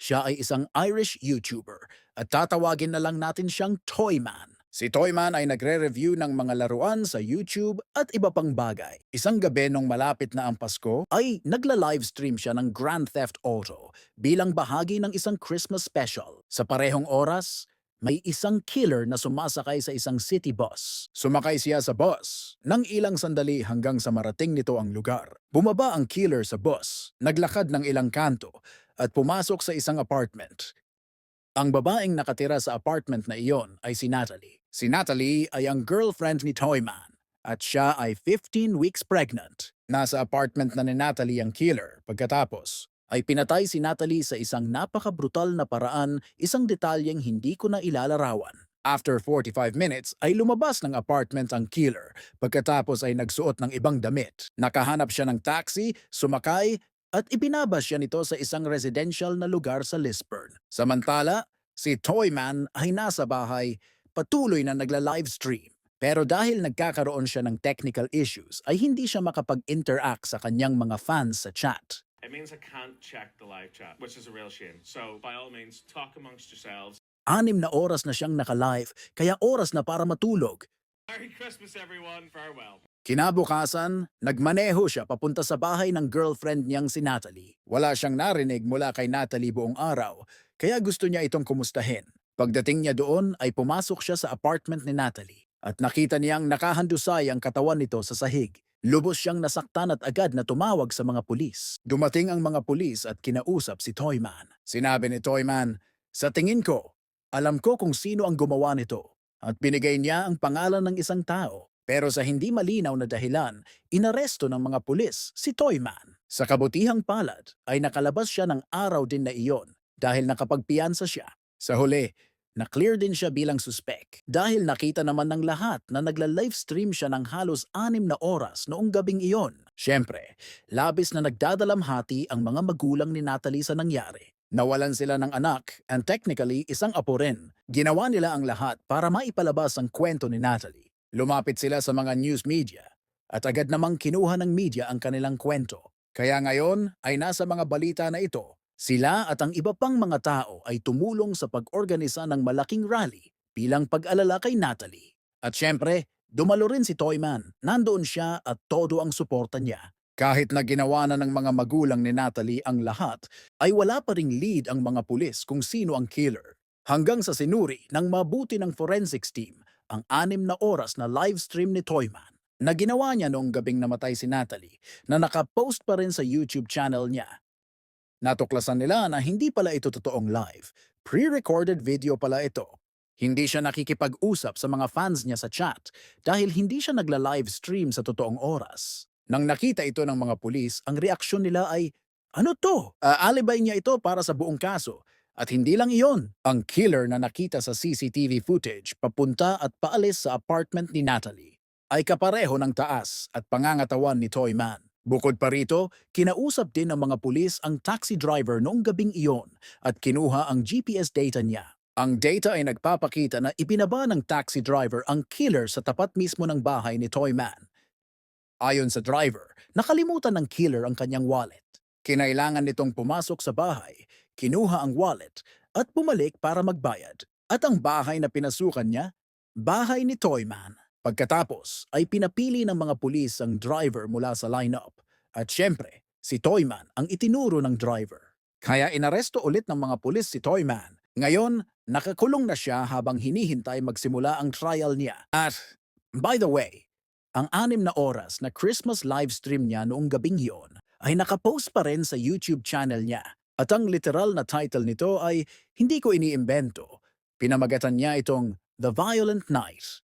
Siya ay isang Irish YouTuber at tatawagin na lang natin siyang Toyman. Si Toyman ay nagre-review ng mga laruan sa YouTube at iba pang bagay. Isang gabi nung malapit na ang Pasko ay nagla-livestream siya ng Grand Theft Auto bilang bahagi ng isang Christmas special. Sa parehong oras, may isang killer na sumasakay sa isang city bus. Sumakay siya sa bus. Nang ilang sandali hanggang sa marating nito ang lugar. Bumaba ang killer sa bus, naglakad ng ilang kanto at pumasok sa isang apartment. Ang babaeng nakatira sa apartment na iyon ay si Natalie. Si Natalie ay ang girlfriend ni Toyman at siya ay 15 weeks pregnant. Nasa apartment na ni Natalie ang killer pagkatapos ay pinatay si Natalie sa isang napakabrutal na paraan, isang detalyeng hindi ko na ilalarawan. After 45 minutes ay lumabas ng apartment ang killer pagkatapos ay nagsuot ng ibang damit. Nakahanap siya ng taxi, sumakay at ibinaba siya nito sa isang residential na lugar sa Lisburn. Samantala, si Toyman ay nasa bahay, patuloy na nagla-livestream. Pero dahil nagkakaroon siya ng technical issues, ay hindi siya makapag-interact sa kanyang mga fans sa chat. It means I can't check the live chat, which is a real shame. So, by all means, talk amongst yourselves. Anim na oras na siyang naka-live, kaya oras na para matulog. Merry Christmas, everyone. Farewell. Kinabukasan, nagmaneho siya papunta sa bahay ng girlfriend niyang si Natalie. Wala siyang narinig mula kay Natalie buong araw, kaya gusto niya itong kumustahin. Pagdating niya doon ay pumasok siya sa apartment ni Natalie at nakita niyang nakahandusay ang katawan nito sa sahig. Lubos siyang nasaktan at agad na tumawag sa mga pulis. Dumating ang mga pulis at kinausap si Toyman. Sinabi ni Toyman, Sa tingin ko, alam ko kung sino ang gumawa nito at binigay niya ang pangalan ng isang tao. Pero sa hindi malinaw na dahilan, inaresto ng mga pulis si Toyman. Sa kabutihang palad ay nakalabas siya ng araw din na iyon dahil nakapagpiyansa siya. Sa huli, na-clear din siya bilang suspek dahil nakita naman ng lahat na nagla-livestream siya ng halos anim na oras noong gabing iyon. Siyempre, labis na nagdadalamhati ang mga magulang ni Natalie sa nangyari. Nawalan sila ng anak and technically isang apo rin. Ginawa nila ang lahat para maipalabas ang kwento ni Natalie. Lumapit sila sa mga news media at agad namang kinuha ng media ang kanilang kwento. Kaya ngayon ay nasa mga balita na ito, sila at ang iba pang mga tao ay tumulong sa pag-organisa ng malaking rally bilang pag-alala kay Natalie. At syempre, dumalo rin si Toyman. Nandoon siya at todo ang suporta niya. Kahit na ginawa na ng mga magulang ni Natalie ang lahat, ay wala pa ring lead ang mga pulis kung sino ang killer. Hanggang sa sinuri ng mabuti ng forensics team ang anim na oras na livestream ni Toyman na ginawa niya noong gabing namatay si Natalie na nakapost pa rin sa YouTube channel niya. Natuklasan nila na hindi pala ito totoong live. Pre-recorded video pala ito. Hindi siya nakikipag-usap sa mga fans niya sa chat dahil hindi siya nagla-livestream sa totoong oras. Nang nakita ito ng mga pulis, ang reaksyon nila ay, Ano to? Ah, alibay niya ito para sa buong kaso. At hindi lang iyon, ang killer na nakita sa CCTV footage papunta at paalis sa apartment ni Natalie ay kapareho ng taas at pangangatawan ni Toyman. Bukod pa rito, kinausap din ng mga pulis ang taxi driver noong gabing iyon at kinuha ang GPS data niya. Ang data ay nagpapakita na ibinaba ng taxi driver ang killer sa tapat mismo ng bahay ni Toyman. Ayon sa driver, nakalimutan ng killer ang kanyang wallet. Kinailangan nitong pumasok sa bahay, kinuha ang wallet at bumalik para magbayad. At ang bahay na pinasukan niya, bahay ni Toyman. Pagkatapos ay pinapili ng mga pulis ang driver mula sa lineup. At syempre, si Toyman ang itinuro ng driver. Kaya inaresto ulit ng mga pulis si Toyman. Ngayon, nakakulong na siya habang hinihintay magsimula ang trial niya. At, by the way, ang anim na oras na Christmas livestream niya noong gabing iyon ay nakapost pa rin sa YouTube channel niya. At ang literal na title nito ay hindi ko iniimbento. Pinamagatan niya itong The Violent Night